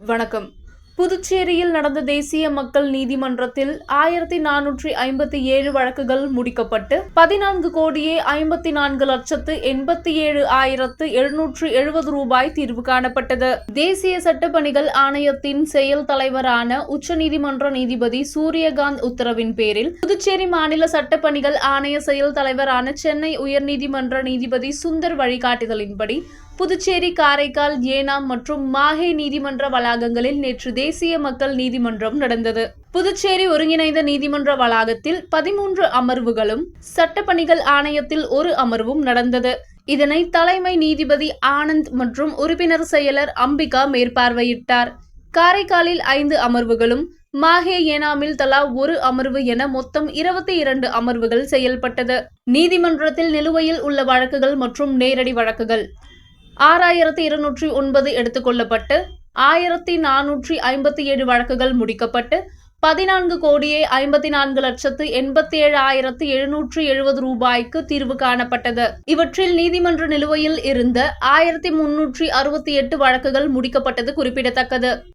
வணக்கம். புதுச்சேரியில் நடந்த தேசிய மக்கள் நீதிமன்றத்தில் ஆயிரத்தி நானூற்றி ஐம்பத்தி ஏழு வழக்குகள் முடிக்கப்பட்டு பதினான்கு கோடியே ஐம்பத்தி நான்கு லட்சத்து எண்பத்தி ஏழு ஆயிரத்து எழுநூற்று எழுபது ரூபாய் தீர்வு காணப்பட்டது. தேசிய சட்டப்பணிகள் ஆணையத்தின் செயல் தலைவரான உச்சநீதிமன்ற நீதிபதி சூரியகாந்த் உத்தரவின் பேரில் புதுச்சேரி மாநில சட்டப்பணிகள் ஆணைய செயல் தலைவரான சென்னை உயர்நீதிமன்ற நீதிபதி சுந்தர் வழிகாட்டுதலின்படி புதுச்சேரி காரைக்கால் ஏனாம் மற்றும் மாஹே நீதிமன்ற வளாகங்களில் நேற்று தேசிய மக்கள் நீதிமன்றம் நடந்தது. புதுச்சேரி ஒருங்கிணைந்த நீதிமன்ற வளாகத்தில் பதிமூன்று அமர்வுகளும் சட்டப்பணிகள் ஆணையத்தில் ஒரு அமர்வும் நடந்தது. இதனை தலைமை நீதிபதி ஆனந்த் மற்றும் உறுப்பினர் செயலர் அம்பிகா மேற்பார்வையிட்டார். காரைக்காலில் ஐந்து அமர்வுகளும் மாஹே ஏனாமில் தலா ஒரு அமர்வு என மொத்தம் இருபத்தி இரண்டு அமர்வுகள் செயல்பட்டது. நீதிமன்றத்தில் நிலுவையில் உள்ள வழக்குகள் மற்றும் நேரடி வழக்குகள். ஆறாயிரத்தி இருநூற்றி ஒன்பது எடுத்துக்கொள்ளப்பட்டு ஆயிரத்தி நானூற்றி ஐம்பத்தி ஏழு வழக்குகள் முடிக்கப்பட்டு பதினான்கு கோடியே ஐம்பத்தி நான்கு லட்சத்து எண்பத்தி ஏழு ஆயிரத்து எழுநூற்று எழுபது ரூபாய்க்கு தீர்வு காணப்பட்டது. இவற்றில் நீதிமன்ற நிலுவையில் இருந்த ஆயிரத்தி முன்னூற்றி அறுபத்தி எட்டு வழக்குகள் முடிக்கப்பட்டது குறிப்பிடத்தக்கது.